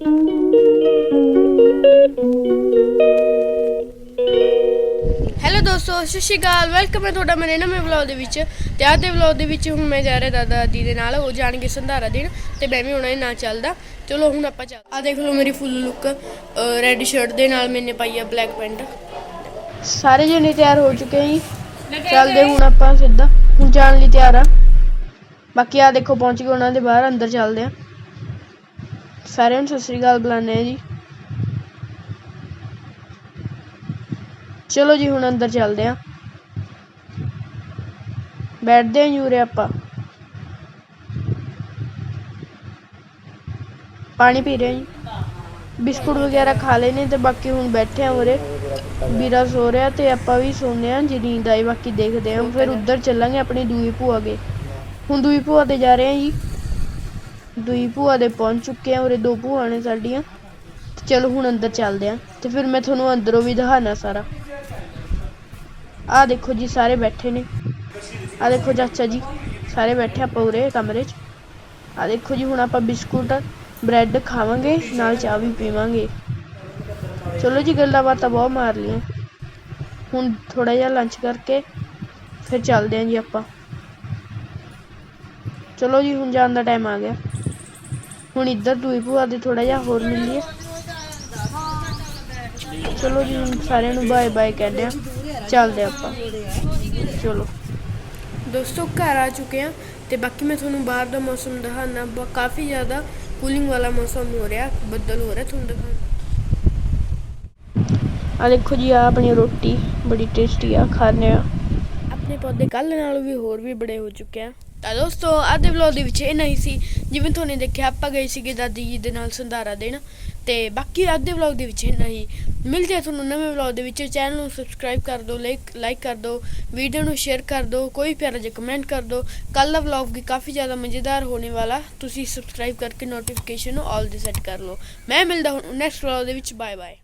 Hello ਦੋਸਤੋ, ਸਤਿ ਸ਼੍ਰੀ ਅਕਾਲ। Welcome ਹੈ ਤੁਹਾਡਾ ਮੇਰੇ ਨਵੇਂ ਵਲੌਗ ਦੇ ਵਿੱਚ। ਤੇ ਅੱਜ ਦੇ ਵਲੌਗ ਦੇ ਵਿੱਚ ਹੁਣ ਮੈਂ ਜਾ ਰਿਹਾ ਦਾਦਾ ਦਾਦੀ ਦੇ ਨਾਲ। ਉਹ ਜਾਣਗੇ ਸੰਧਾਰਾ ਦੇਣ ਤੇ ਮੈਂ ਵੀ ਉਹਨਾਂ ਦੇ ਨਾਲ ਚੱਲਦਾ। ਚਲੋ ਹੁਣ ਆਪਾਂ ਚੱਲ ਆ ਦੇਖ ਲਓ ਮੇਰੀ ਫੁੱਲ ਲੁੱਕ ਰੈੱਡ ਸ਼ਰਟ ਦੇ ਨਾਲ ਮੈਨੇ ਪਾਈ ਆ ਬਲੈਕ ਪੈਂਟ ਸਾਰੇ ਜਣੇ ਤਿਆਰ ਹੋ ਚੁੱਕੇ ਜੀ। ਚੱਲਦੇ ਹੁਣ ਆਪਾਂ ਸਿੱਧਾ। ਹੁਣ ਜਾਣ ਲਈ ਤਿਆਰ ਆ। ਬਾਕੀ ਆ ਦੇਖੋ, ਪਹੁੰਚ ਗਏ ਉਹਨਾਂ ਦੇ ਬਾਹਰ। ਅੰਦਰ ਚੱਲਦੇ ਆ। ਸਾਰਿਆਂ ਨੂੰ ਸਤਿ ਸ਼੍ਰੀ ਅਕਾਲ ਬੁਲਾਉਂਦੇ ਆ ਜੀ ਚਲੋ ਜੀ, ਹੁਣ ਅੰਦਰ ਚੱਲਦੇ ਆ ਬੈਠਦੇ ਆਂ ਜੂਰੇ ਆਪਾਂ। ਪਾਣੀ ਪੀ ਰਹੇ ਜੀ। ਬਿਸਕੁਟ ਵਗੈਰਾ ਖਾ ਲਏ ਤੇ ਬਾਕੀ ਹੁਣ ਬੈਠੇ ਆ ਉਰੇ। ਵੀਰਾ ਸੋ ਰਿਹਾ ਤੇ ਆਪਾਂ ਵੀ ਸੋਨੇ ਆ ਜੇ ਨੀਂਦ ਆਈ ਬਾਕੀ ਦੇਖਦੇ ਆ ਫਿਰ ਉੱਧਰ ਚੱਲਾਂਗੇ ਆਪਣੀ ਦੂਈ ਭੂਆ ਦੇ ਹੁਣ ਦੂਈ ਭੂਆ ਤੇ ਜਾ ਰਹੇ ਆ ਜੀ। ਦੂਈ ਭੂਆ ਦੇ ਪਹੁੰਚ ਚੁੱਕੇ ਆ, ਉਰੇ ਦੋ ਭੂਆ ਨੇ ਸਾਡੀਆਂ। ਤੇ ਚਲੋ ਹੁਣ ਅੰਦਰ ਚੱਲਦੇ ਆ। ਤੇ ਫਿਰ ਮੈਂ ਤੁਹਾਨੂੰ ਅੰਦਰੋਂ ਵੀ ਦਿਖਾਣਾ ਸਾਰਾ। ਆ ਦੇਖੋ ਜੀ, ਸਾਰੇ ਬੈਠੇ ਨੇ। ਆ ਦੇਖੋ ਚਾਚਾ ਜੀ, ਸਾਰੇ ਬੈਠੇ ਆਪਾਂ ਉਰੇ ਕਮਰੇ 'ਚ। ਆ ਦੇਖੋ ਜੀ, ਹੁਣ ਆਪਾਂ ਬਿਸਕੁਟ, ਬ੍ਰੈਡ ਖਾਵਾਂਗੇ, ਨਾਲ ਚਾਹ ਵੀ ਪੀਵਾਂਗੇ। ਚਲੋ ਜੀ, ਗੱਲਾਂ ਬਾਤਾਂ ਬਹੁਤ ਮਾਰ ਲਈਆਂ। ਹੁਣ ਥੋੜਾ ਜਿਹਾ ਲੰਚ ਕਰਕੇ ਫਿਰ ਚੱਲਦੇ ਆਂ ਜੀ ਆਪਾਂ। ਚਲੋ ਜੀ, ਹੁਣ ਜਾਣ ਦਾ ਟਾਈਮ ਆ ਗਿਆ। ਹੁਣ ਇੱਧਰ ਦੂਈ ਭੂਆ ਦੇ ਥੋੜਾ ਜਿਹਾ ਹੋਰ ਮਿਲ ਲਈਏ ਚਲੋ ਜੀ ਹੁਣ ਸਾਰਿਆਂ ਨੂੰ ਬਾਏ ਬਾਏ ਕਹਿੰਦੇ ਆ। ਚੱਲਦੇ ਆਪਾਂ। ਚਲੋ। ਦੋਸਤੋ ਘਰ ਆ ਚੁੱਕੇ ਆ ਤੇ ਬਾਕੀ ਮੈਂ ਤੁਹਾਨੂੰ ਬਾਹਰ ਦਾ ਮੌਸਮ ਦਿਖਾਣਾ ਕਾਫੀ ਜ਼ਿਆਦਾ ਕੂਲਿੰਗ ਵਾਲਾ ਮੌਸਮ ਹੋ ਰਿਹਾ ਬੱਦਲ ਹੋ ਰਿਹਾ ਤੁਹਾਨੂੰ ਦਿਖਾਣਾ ਆ ਦੇਖੋ ਜੀ ਆ ਆਪਣੀ ਰੋਟੀ ਬੜੀ ਟੇਸਟੀ ਆ ਖਾਣੇ ਆ। ਆਪਣੇ ਪੌਦੇ ਕੱਲ ਨਾਲੋਂ ਵੀ ਹੋਰ ਵੀ ਬੜੇ ਹੋ ਚੁੱਕੇ ਆ। ਤਾਂ ਦੋਸਤੋ ਅੱਜ ਦੇ ਵਲੌਗ ਦੇ ਵਿੱਚ ਇਹ ਨਹੀਂ ਸੀ। ਜਿਵੇਂ ਤੁਹਾਨੂੰ ਦੇਖਿਆ, ਆਪਾਂ ਗਏ ਸੀਗੇ ਦਾਦੀ ਜੀ ਦੇ ਨਾਲ ਸੰਧਾਰਾ ਦੇਣ। ਤੇ ਬਾਕੀ ਅੱਜ ਦੇ ਵਲੌਗ ਦੇ ਵਿੱਚ ਇਹ ਨਹੀਂ ਮਿਲਦੇ ਆ ਤੁਹਾਨੂੰ ਨਵੇਂ ਵਲੌਗ ਦੇ ਵਿੱਚ। ਚੈਨਲ ਨੂੰ ਸਬਸਕ੍ਰਾਈਬ ਕਰ ਦਿਓ ਲਾਈਕ ਲਾਈਕ ਕਰ ਦਿਓ ਵੀਡੀਓ ਨੂੰ ਸ਼ੇਅਰ ਕਰ ਦਿਓ, ਕੋਈ ਪਿਆਰਾ ਜਿਹਾ ਕਮੈਂਟ ਕਰ ਦਿਓ। ਕੱਲ ਦਾ ਵਲੌਗ ਵੀ ਕਾਫੀ ਜ਼ਿਆਦਾ ਮਜ਼ੇਦਾਰ ਹੋਣੇ ਵਾਲਾ। ਤੁਸੀਂ ਸਬਸਕ੍ਰਾਈਬ ਕਰਕੇ ਨੋਟੀਫਿਕੇਸ਼ਨ ਨੂੰ ਆਲ ਦੇ ਸੈੱਟ ਕਰ ਲਓ। ਮੈਂ ਮਿਲਦਾ ਹੁਣ ਨੈਕਸਟ ਵਲੌਗ ਦੇ ਵਿੱਚ। Bye bye